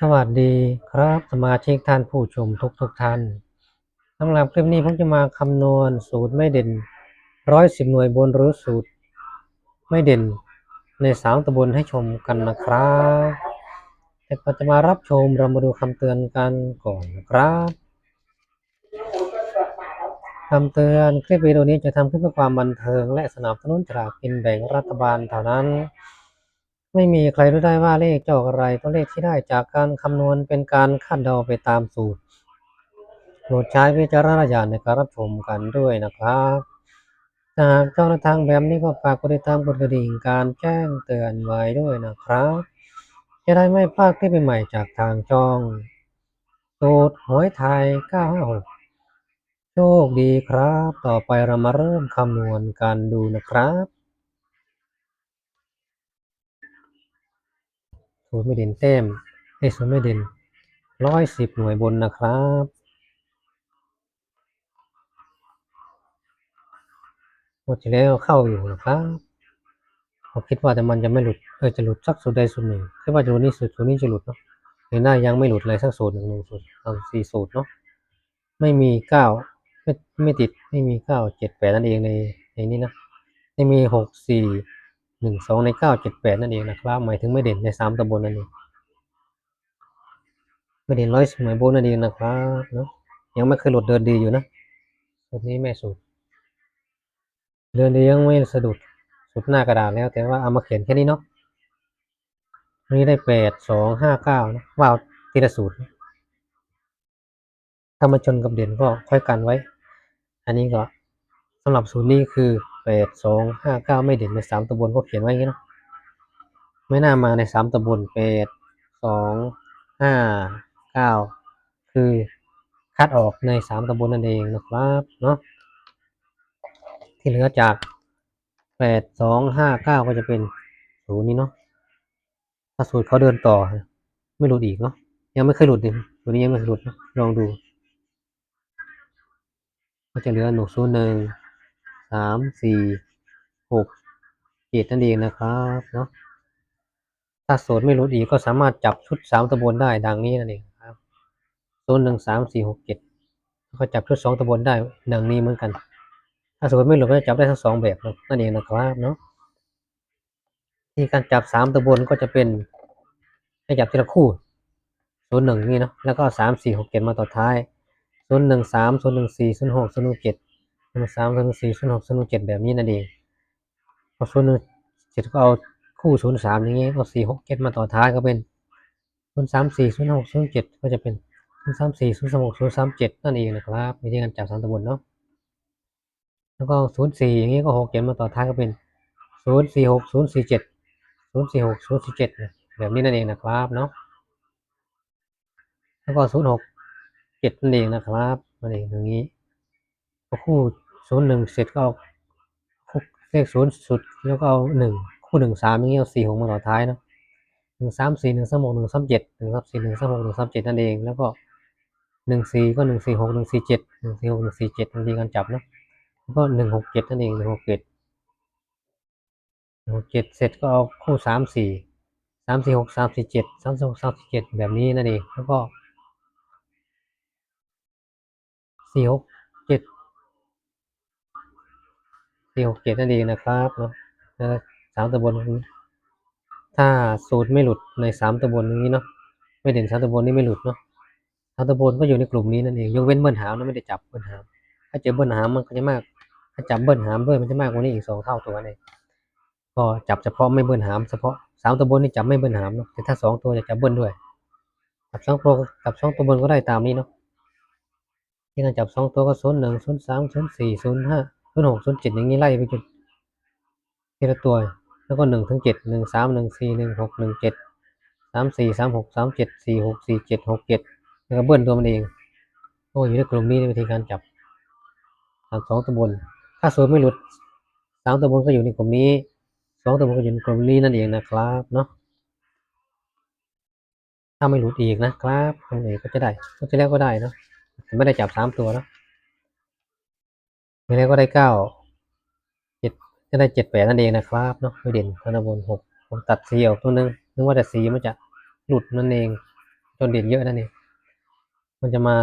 สวัสดีครับสมาชิกท่านผู้ชมทุกทุกๆท่านสำหรับคลิปนี้ผมจะมาคำนวณสูตรไม่เด่นร้อยสิบหน่วยบนหรือสูตร ไม่เด่นในสามตำบลให้ชมกันนะครับแต่ก่อนจะมารับชมเรามาดูคำเตือนกันก่อนนะครับคำเตือนคลิปวิดีโอนี้จะทำขึ้นเพื่อความบันเทิงและสนับสนุนสลากกินแบ่งรัฐบาลเท่านั้น ไม่มีใครรู้ได้ว่าเลขจะออกอะไรตัวเลขที่ได้จากการคำนวณเป็นการคาดเดาไปตามสูตรโปรดใช้วิจารณญาณในการรับชมกันด้วยนะครับถ้าหากเจ้าหน้าทางแบบนี้ก็ฝากกดติดตามกดกระดิ่งการแจ้งเตือนไว้ด้วยนะครับ จะได้ไม่พลาดคลิปใหม่จากทางช่องสูตรหวยไทย 956 โชคดีครับ ต่อไปเรามาเริ่มคำนวณกันดูนะครับ ศูนย์ไม่เด่นแต้มให้ศูนย์ไม่เด่นร้อยสิบหน่วยบนนะครับหมดที่แล้วเข้าอยู่นะครับผมคิดว่าแต่มันจะไม่หลุดเออจะหลุดสักสูตรใดสูตรหนึ่งคิดว่าจะหลุดนี่สูตรสูตรนี้จะหลุดเนาะเห็นหน้ายังไม่หลุดเลยสักสูตรหนึ่งหนึ่งสูตรเอาสี่สูตรเนาะไม่มีเก้าไม่ไม่ติดไม่มีเก้าเจ็ดแปดนั่นเองในในนี้นะไม่มีหกสี่ หนึ่งสองในเก้าเจ็ดแปดนั่นเองนะครับ หมายถึงไม่เด่นในสามตำบลนั่นเองไม่เด่นร้อยสมัยโบนนั่นเองนะครับเนาะยังไม่เคยหลุดเดินดีอยู่นะสูตรนี้แม่สูตรเดินดียังไม่สะดุดสุดหน้ากระดาษแล้วแต่ว่าเอามาเขียนแค่นี้เนาะนนี้ได้แปดสองห้าเก้านะว้าวทีละสูตรถ้ามาชนกับเด่นก็ค่อยกันไว้ อันนี้ก็สำหรับสูตรนี้คือ แปดสองห้าเก้าไม่เด่นในสามตำบลก็เขียนไว้อย่างนี้เนาะไม่น่ามาในสามตำบลแปดสองห้าเก้าคือคัดออกในสามตำบลนั่นเองนะครับเนาะที่เหลือจากแปดสองห้าเก้าก็จะเป็นศูนย์นี้เนาะถ้าสูตรเขาเดินต่อ ไม่หลุดอีกเนาะยังไม่เคยหลุดเลยตัวนี้ยังไม่เคยหลุดนะลองดู ก็จะเหลือหนึ่งศูนย์หนึ่ง สามสี่หกเจ็ดนั่นเองนะครับเนาะถ้าสูตรไม่หลุดอีกก็สามารถจับชุดสามตำบลได้ดังนี้นั่นเองครับศูนหนึ่งสามสี่หกเจ็ดก็จับชุดสองตำบลได้ดังนี้เหมือนกัน ถ้าสูตรไม่หลุดก็จะจับได้ทั้งสองแบบนั่นเองนะครับเนาะที่การจับสามตำบลก็จะเป็นให้จับทีละคู่ศูนย์หนึ่งนี่เนาะแล้วก็สามสี่หกเจ็ดมาต่อท้ายศูนย์หนึ่งสามศูนย์หนึ่งสี่ศูนย์หกศูนย์หนึ่งเจ็ด ศูนย์สามศูนย์หนึ่งสี่ศูนย์หกศูนย์หนึ่งเจ็ดแบบนี้นั่นเองพอศูนย์หนึ่งเจ็ดก็เอาคู่ศูนย์สามอย่างเงี้ยก็สี่หกเจ็ดมาต่อท้ายก็เป็นศูนย์สามสี่ศูนย์หกศูนย์เจ็ดก็จะเป็นศูนย์สามสี่ศูนย์สามหกศูนย์สามเจ็ดนั่นเองนะครับวิธีการจับสามตำบลเนาะแล้วก็ศูนย์สี่อย่างเงี้ยก็หกเจ็ดมาต่อท้ายก็เป็นศูนย์สี่หกศูนย์สี่เจ็ดศูนย์สี่หกศูนย์สี่เจ็ดแบบนี้นั่นเองนะครับเนาะแล้วก็ศูนย์หกเจ็ดนั่นเองนะครับนั่นเองตรงนี้คู่ ศูนย์หนึ่งเสร็จก็เอาเลขศูนย์สุดแล้วก็เอาหนึ่งคู่หนึ่งสามอย่างเงี้ยเอาสี่หกมาต่อท้ายเนาะหนึ่งสามสี่หนึ่งสามหกหนึ่งสามเจ็ดหนึ่งสามสี่หนึ่งสามหกหนึ่งสามเจ็ดนั่นเองแล้วก็หนึ่งสี่ก็หนึ่งสี่หกหนึ่งสี่เจ็ดหนึ่งสี่หกหนึ่งสี่เจ็ดนั่นเองการจับเนาะแล้วก็หนึ่งหกเจ็ดนั่นเองหนึ่งหกเจ็ดหนึ่งหกเจ็ดเสร็จก็เอาคู่สามสี่สามสี่หกสามสี่เจ็ดสามสี่หกสามสี่เจ็ดแบบนี้นั่นเองแล้วก็สี่หกเจ็ด สี่หกเจ็ดนั่นเองนะครับเนาะสามตำบลถ้าสูตรไม่หลุดในสามตำบลนี้เนาะไม่เด่นสามตำบลนี้ไม่หลุดเนาะสามตำบลก็อยู่ในกลุ่มนี้นั่นเองยกเว้นเบิ้ลหามนะไม่ได้จับเบิ้ลหามถ้าเจอเบิ้ลหามมันก็จะมาก ถ้าจับเบิ้ลหามด้วยมันจะมากกว่านี้อีกสองเท่าตัวนั่นเองก็จับเฉพาะไม่เบิ้ลหามเฉพาะสามตำบลนี่จับไม่เบิ้ลหามเนาะแต่ถ้าสองตัวจะจับเบิ้ลด้วยจับสองตัวจับสองตัวบนก็ได้ตามนี้เนาะที่การจับสองตัวก็ศูนย์หนึ่งศูนย์สามศูนย์สี่ศูนย์ห้า ศูนย์หกศูนย์เจ็ดอย่างนี้ไล่ไปจนทีละตัว แล้วก็หนึ่งถึงเจ็ดหนึ่งสามหนึ่งสี่หนึ่งหกหนึ่งเจ็ดสามสี่สามหกสามเจ็ดสี่หกสี่เจ็ดหกเจ็ดแล้วก็เบิ้ลตัวมันเองโอ้อยู่ในกลุ่มนี้ในวิธีการจับสามสองตำบลถ้าสูตรไม่หลุดสามตำบลก็อยู่ในกลุ่มนี้สองตำบลก็อยู่ในกลุ่มนี้นั่นเองนะครับเนาะถ้าไม่หลุดอีกนะครับทางไหนก็จะได้ก็จะแล้วก็ได้เนาะไม่ได้จับสามตัวเนอะ ไม่ได้ก็ได้เก้าเจ็ดจะได้เจ็ดแปดนั่นเองนะครับเนาะไม่เด่นธนบนหกผมตัดสีออกตัวนึงนึกว่าแต่สีมันจะหลุดนั่นเองจนเด่นเยอะนั่นเองมันจะมา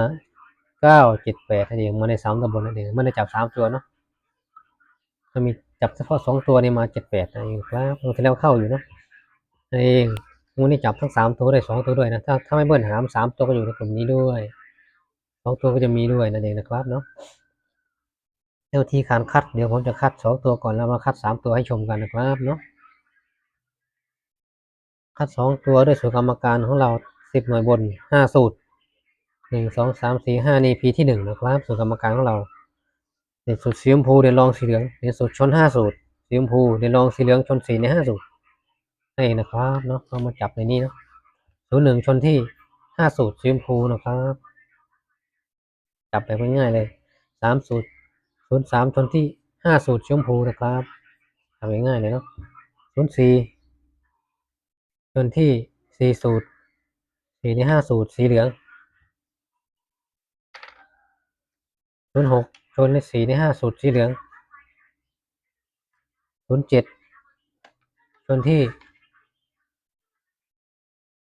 เก้าเจ็ดแปดนั่นเองมาในสามตำบลนั่นเองไม่ได้จับสามตัวเนาะมันมีจับเฉพาะสองตัวนี่มาเจ็ดแปดนั่นเองครับตรงที่แล้วเข้าอยู่เนาะนั่นเองวันนี้จับทั้งสามตัวได้สองตัวด้วยนะถ้าถ้าไม่เบิ้ลหามสามตัวก็อยู่ในกลุ่มนี้ด้วยสองตัวก็จะมีด้วยนั่นเองนะครับเนาะ เดี๋ยวทีการคัดเดี๋ยวผมจะคัดสองตัวก่อนแล้วมาคัดสามตัวให้ชมกันนะครับเนาะคัดสองตัวด้วยสูตรกรรมการของเราสิบหน่วยบนห้าสูตรหนึ่งสองสามสี่ห้านี่พีที่หนึ่งนะครับ สูตรกรรมการของเราเด่นสูตรสีชมพูเด่นรองสีเหลืองเด่นสูตรชนห้าสูตรสีชมพูเด่นรองสีเหลืองชนสีในห้าสูตรนี่นนะครับเนาะเรามาจับในนี้เนาะสูตรหนึ่งชนที่ห้าสูตรสีชมพูนะครับ จับแบบง่ายๆเลยสามสูตร ศูนย์สามชนที่ห้าสูตรชมพูนะครับจับง่ายๆเลยเนาะศูนย์สี่ชนที่สี่สูตรสี่ในห้าสูตรสีเหลืองศูนย์หกชนในสี่ในห้าสูตรสีเหลืองศูนย์เจ็ดชนที่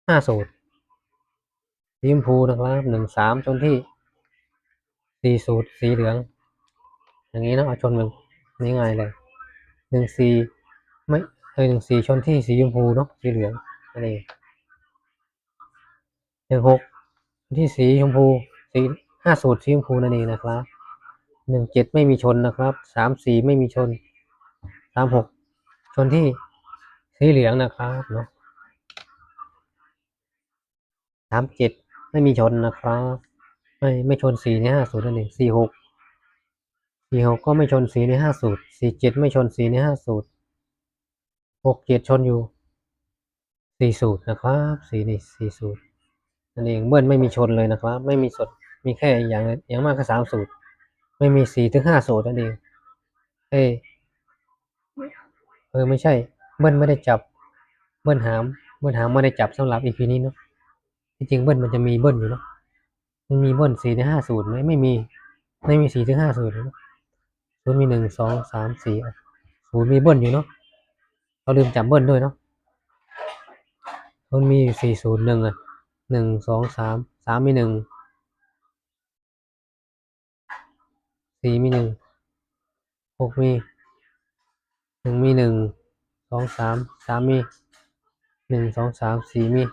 ห้าสูตรสีชมพูนะครับหนึ่งสามชนที่สี่สูตรสีเหลือง อย่างนี้เนะเอาชนแบบง่ายเลยหนึ่งสี่ไม่เออหนึ่งสี่ชนที่สีชมพูเนาะสีเหลืองนั่นเองหนึ่งหกที่สีชมพูสีห้าสูตรสีชมพูนั่นเองนะครับหนึ่งเจ็ดไม่มีชนนะครับสามสี่ไม่มีชนสามหกชนที่สีเหลืองนะครับเนาะสามเจ็ดไม่มีชนนะครับ ไม่ไม่ชนสีในห้าสูตรนั่นเองสี่หก สี่หกก็ไม่ชนสีในห้าสูตรสี่เจ็ดไม่ชนสีในห้าสูตรหกเจ็ดชนอยู่สี่สูตรนะครับสีนี่สี่สูตรนั่นเองเบิ้ลไม่มีชนเลยนะครับ ไม่มีสดมีแค่อย่างอย่างมากก็สามสูตร ไม่มีสี่ถึงห้าสูตรนั่นเองเอเออไม่ใช่ เบิ้ลไม่ได้จับ เบิ้ลหาม เบิ้ลหามไม่ได้จับสำหรับอีพีนี้เนาะที่จริงเบิ้ลมันจะมีเบิ้ลอยู่เนาะมันมีเบิ้ลสี่ถึงห้าสูตรไหมไม่มี ไม่มีสี่ถึงห้าสูตรเนาะ ศูนย์มีหนึ่งสองสามสี่ศูนย์มีเบิ้ลอยู่เนาะเราลืมจับเบิ้ลด้วยเนาะศูนย์มีสี่ศูนย์หนึ่งอะหนึ่งสองสามสามมีหนึ่งสี่มีหนึ่งหกมีหนึ่งมีหนึ่งสองสามสามมีหนึ่งสองสามสี่มี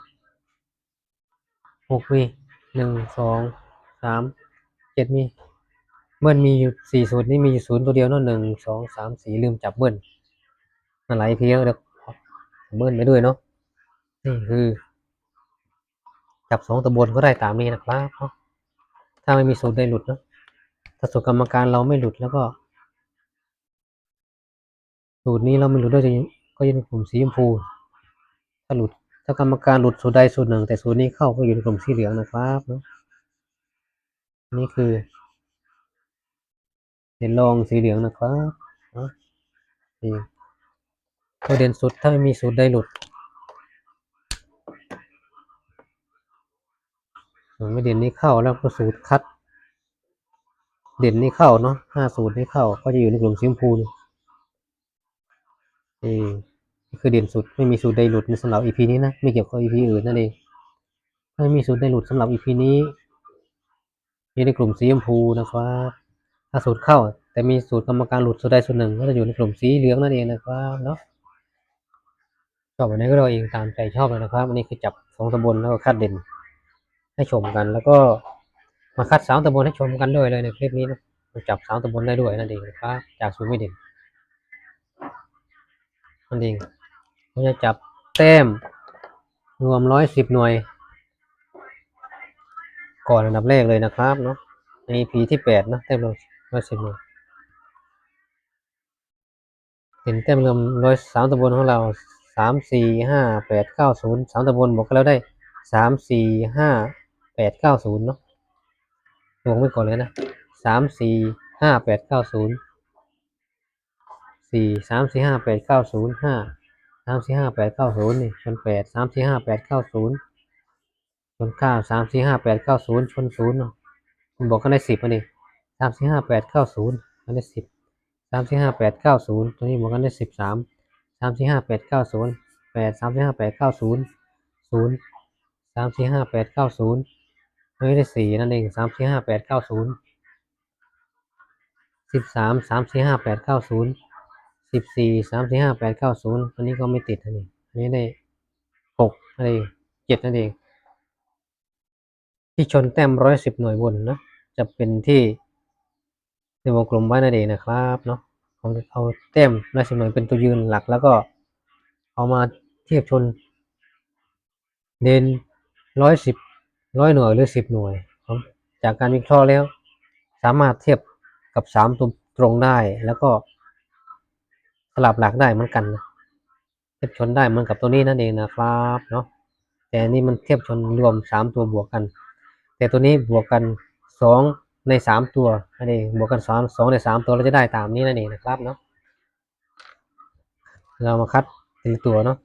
หกมีหนึ่งสองสามเจ็ดมี เบิ้ลมีอยู่สี่ศูนย์นี่มีอยู่ศูนย์ตัวเดียวเนาะหนึ่งสองสามสี่ลืมจับเบิ้ลอะไรเพียงเดี๋ยวเบิ้ลไปด้วยเนาะนี่คือ จับสองตะบนก็ได้ตามนี้นะครับถ้าไม่มีสูตรได้หลุดเนาะถ้าสูตรกรรมการเราไม่หลุดแล้วก็ สูตรนี้เราไม่หลุดด้วยจะก็อยู่ในกลุ่มสีชมพู ถ้าหลุด ถ้ากรรมการหลุดสูตรใดสูตรหนึ่ง แต่สูตรนี้เข้าก็อยู่ในกลุ่มสีเหลืองนะครับเนาะนี่คือ เด่นรองสีเหลืองนะครับเนาะนี่ตัวเด่นสุดถ้าไม่มีสูตรใดหลุดส่วนไม่เด่นนี้เข้าแล้วก็สูตรคัด เด่นนี้เข้าเนาะห้าสูตรนี้เข้าก็จะอยู่ในกลุ่มสีชมพูนี่นี่คือเด่นสุดไม่มีสูตรใดหลุดในสำหรับ EP นี้นะไม่เกี่ยวกับ EP อื่นนั่นเองไม่มีสูตรใดหลุดสำหรับ EP นี้อยู่ในกลุ่มสีชมพูนะครับ ถ้าสูตรเข้า แต่มีสูตรกรรมการหลุดสูตรใดสูตรหนึ่ง ก็จะอยู่ในกลุ่มสีเหลืองนั่นเองนะครับเนาะชอบแบบไหนก็เราเองตามใจชอบเลยนะครับอันนี้คือจับสองตำบลแล้วก็คัดเด่น ให้ชมกัน แล้วก็มาคัดสามตำบลให้ชมกันด้วยเลยในคลิปนี้นะจับสามตำบลได้ด้วยนั่นเองนะครับจากศูนย์ไม่เด่นนั่นเองเราจะจับแต้มรวมร้อยสิบหน่วย ก่อนอันดับแรกเลยนะครับเนาะใน EP ที่แปดนะแต้มรวม ร้อยสิบหน่วยเห็นแต้มรวมร้อยสามตำบลของเราสามสี่ห้าแปดเก้าศูนย์สามตำบลบอกกันแล้วได้สามสี่ห้าแปดเก้าศูนย์เนาะลงไว้ก่อนเลยนะสามสี่ห้าแปดเก้าศูนย์สี่สามสี่ห้าแปดเก้าศูนย์ห้าสามสี่ห้าแปดเก้าศูนย์นี่ชนแปดสามสี่ห้าแปดเก้าศูนย์ชนเก้าสามสี่ห้าแปดเก้าศูนย์ชนศูนย์เนาะบอกกันได้สิบอันนี้ามสี่ห้าแปดเก้าศูนย์กันได้สิบสามสี่ห้าแปดเก้าศูนย์ตัวนี้บอกกันได้สิบสามสามสี่ห้าแปดเก้าศูนย์แปดสามสี่ห้าแปดเก้าศูนย์ศูนย์สามสี่ห้าแปดเก้าศูนย์ไม่ได้สี่นั่นเองสามสี่ห้าแปดเก้าศูนย์สิบสามสามสี่ห้าแปดเก้าศูนย์สิบสี่สามสี่ห้าแปดเก้าศูนย์อันนี้ก็ไม่ติดอันนี้อันนี้ได้หกนั่นเองเจ็ดนั่นเองที่ชนแต้มร้อยสิบหน่วยบนนะจะเป็นที่ ในวงกลมไว้นั่นเองนะครับเนาะผมจะเอาแต้มร้อยสิบหน่วยเป็นตัวยืนหลัก แล้วก็เอามาเทียบชนเด่นร้อยสิบร้อยหน่วยหรือสิบหน่วยจากการวิเคราะห์แล้ว สามารถเทียบกับสามตัวตรงได้แล้วก็สลับหลักได้เหมือนกันนะเทียบชนได้เหมือนกับตัวนี้นั่นเองนะครับเนาะแต่นี่มันเทียบชนรวมสามตัวบวกกัน แต่ตัวนี้บวกกันสอง ในสามตัวนั่นเองบวกกันสองสองในสามตัวเราจะได้ตามนี้นั่นเองนะครับเนาะเรามาคัดทีละตัวเนาะ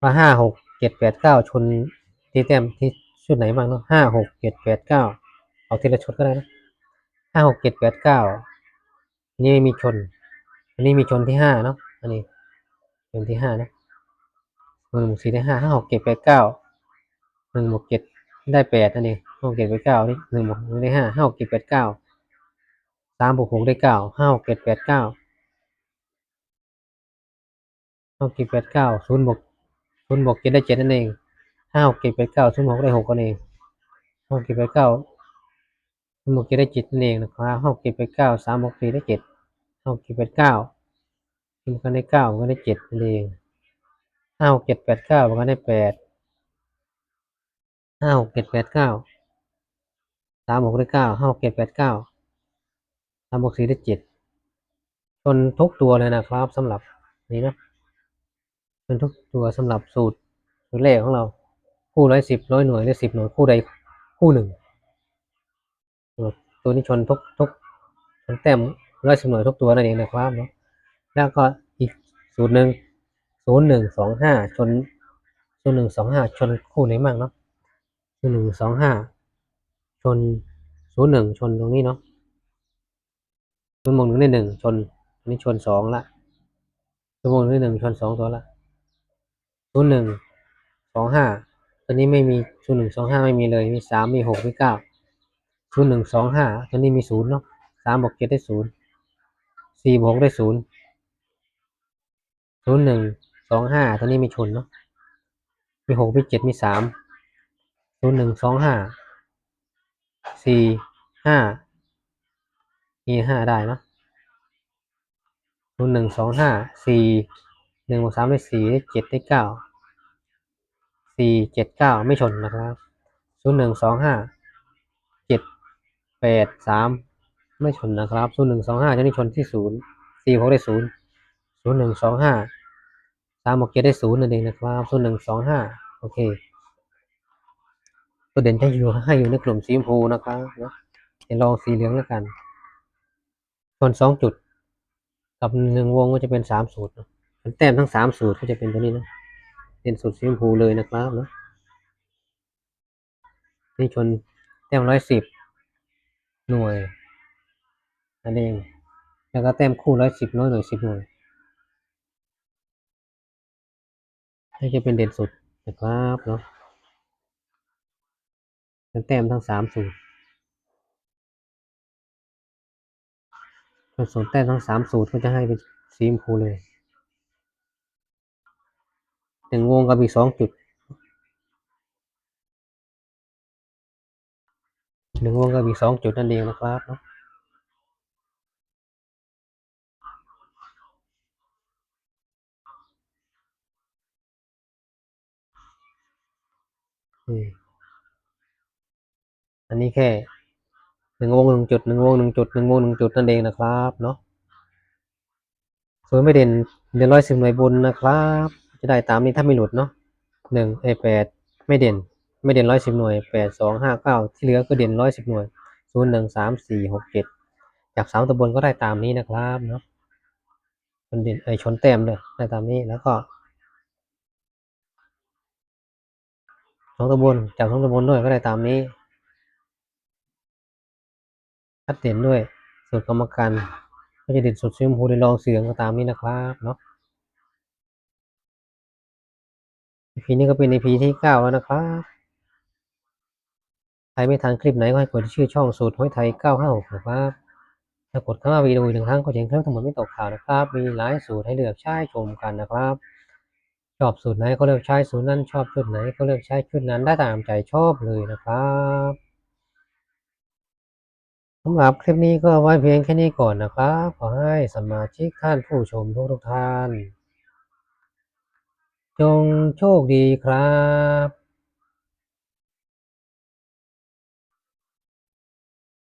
ว่าห้าหกเจ็ดแปดเก้าชนที่แต้มที่ชุดไหนบ้างเนาะห้าหกเจ็ดแปดเก้าเอาทีละชุดก็ได้นะห้าหกเจ็ดแปดเก้านี่มีชน อันนี้มีชนที่ห้าเนาะอันนี้ชนที่ห้านะหนึ่งบวกสี่ได้ห้าห้าหกเจ็ดแปดเก้าหนึ่งบวกเจ็ด ได้แปดนั่นเองห้าหกเจ็ดแปดเก้านี่หนึ่งบวกหนึ่งได้ห้าห้าหกเจ็ดแปดเก้าสามบวกหกได้เก้าห้าหกเจ็ดแปดเก้าห้าหกเจ็ดแปดเก้าศูนย์บวกศูนย์บวกเจ็ดได้เจ็ดนั่นเองห้าหกเจ็ดแปดเก้าศูนย์บวกได้หกนั่นเองห้าหกเจ็ดแปดเก้าศูนย์บวกเจ็ดได้เจ็ดนั่นเองนะครับห้าหกเจ็ดแปดเก้าสามบวกสี่ได้เจ็ดห้าหกเจ็ดแปดเก้าศูนย์บวกกันได้เก้ามันก็ได้เจ็ดนั่นเองห้าหกเจ็ดแปดเก้ามันก็ได้แปด ห้าหกเจ็ดแปดเก้าสามบวกได้เก้าห้าหกเจ็ดแปดเก้าสามบวกสี่ได้เจ็ดชนทุกตัวเลยนะครับสำหรับนี้นะเป็นทุกตัวสำหรับสูตรสูตรแรกของเราคู่ร้อยสิบร้อยหน่วยหรือสิบหน่วยคู่ใดคู่หนึ่งตัวนี้ชนทุกทุกชนแต้มร้อยสิบหน่วยทุกตัวนั่นเองนะครับเนาะแล้วก็อีกสูตรหนึ่งศูนย์หนึ่งสองห้าชนศูนย์หนึ่งสองห้าชนคู่ไหนบ้างเนาะ หนึ่งสองห้าชนศูนย์หนึ่งชนตรงนี้เนาะศูนย์บวกหนึ่งได้หนึ่งชนอันนี้ชนสองละศูนย์บวกหนึ่งได้หนึ่งชนสองตัวละศูนย์หนึ่งสองห้าตัวนี้ไม่มีศูนย์หนึ่งสองห้าไม่มีเลยมีสามมีหกมีเก้าศูนย์หนึ่งสองห้าตัวนี้มีศูนย์เนาะสามบวกเจ็ดได้ศูนย์สี่บวกได้ศูนย์ศูนย์หนึ่งสองห้าตัวนี้มีชนเนาะมีหกมีเจ็ดมีสาม ศูนย์หนึ่งสองห้าสี่ห้ามีห้าได้เนาะศูนย์หนึ่งสองห้าสี่หนึ่งบวกสามได้สี่ได้เจ็ดได้เก้าสี่เจ็ดเก้าไม่ชนนะครับศูนย์หนึ่งสองห้าเจ็ดแปดสามไม่ชนนะครับศูนย์หนึ่งสองห้าจะนี่ชนที่ศูนย์สี่หกได้ศูนย์ศูนย์หนึ่งสองห้าสามหกเจ็ดได้ศูนย์นั่นเองนะครับศูนย์หนึ่งสองห้าโอเค ตัวเด่นจะอยู่ให้อยู่ในกลุ่มสีชมพูนะครับเนาะเดี๋ยวลองสีเหลืองแล้วกันชนสองจุด กับหนึ่งวงก็จะเป็นสามสูตรเนแต้มทั้งสามสูตรก็จะเป็นตัวนี้นะเป็นสูตรสีชมพูเลยนะครับเนาะนี่ชนแต้มร้อยสิบหน่วยนั่นเองแล้วก็แต้มคู่ร้อยสิบร้อยหน่วยสิบหน่วยนี่จะเป็นเด่นสุดนะครับเนาะ เป็นแต้มทั้งสามสูตรส่วนแต้มทั้งสามสูตรก็จะให้เป็นสีชมพูเลยหนึ่งวงกับอีกสองจุดหนึ่งวงกับอีกสองจุดนั่นเองนะครับเนาะอืม อันนี้แค่หนึ่งวงหนึ่งจุดหนึ่งวงหนึ่งจุดหนึ่งวงหนึ่งจุดนั่นเองนะครับเนาะส่วนไม่เด่นเด่นร้อยสิบหน่วยบนนะครับ จะได้ตามนี้ถ้าไม่หลุดเนาะหนึ่งไอแปดไม่เด่น ไม่เด่นร้อยสิบหน่วยแปดสองห้าเก้าที่เหลือก็เด่นร้อยสิบหน่วยศูนย์หนึ่งสามสี่หกเจ็ดจากสามตัวบนก็ได้ตามนี้นะครับเนาะชนเด่นไอชนแต้มเลยได้ตามนี้แล้วก็สองตัวบนจากสองตัวบนด้วยก็ได้ตามนี้ ชัดเด่นด้วยสูตรกรรมการก็จะเด่นสุดชมพูในรองเสียงก็ตามนี้นะครับเนาะ EP นี้ก็เป็น EP ที่เก้าแล้วนะครับใครไม่ทันคลิปไหนก็ให้กดชื่อช่องสูตรหวยไทย956นะครับถ้ากดเข้ามาวิดีโออีกหนึ่งครั้งก็จะเห็นเคลิปทั้งหมดไม่ตกข่าวนะครับ มีหลายสูตรให้เลือกใช้ชมกันนะครับชอบสูตรไหนก็เลือกใช้สูตรนั้นชอบชุดไหนก็เลือกใช้ชุดนั้นได้ตามใจชอบเลยนะครับำหรับคลิปนี้ก็ไว้เพียงแค่นี้ก่อนนะครับ ขอให้สมาชิกท่านผู้ชมทุกทุกท่าน จงโชคดีครับ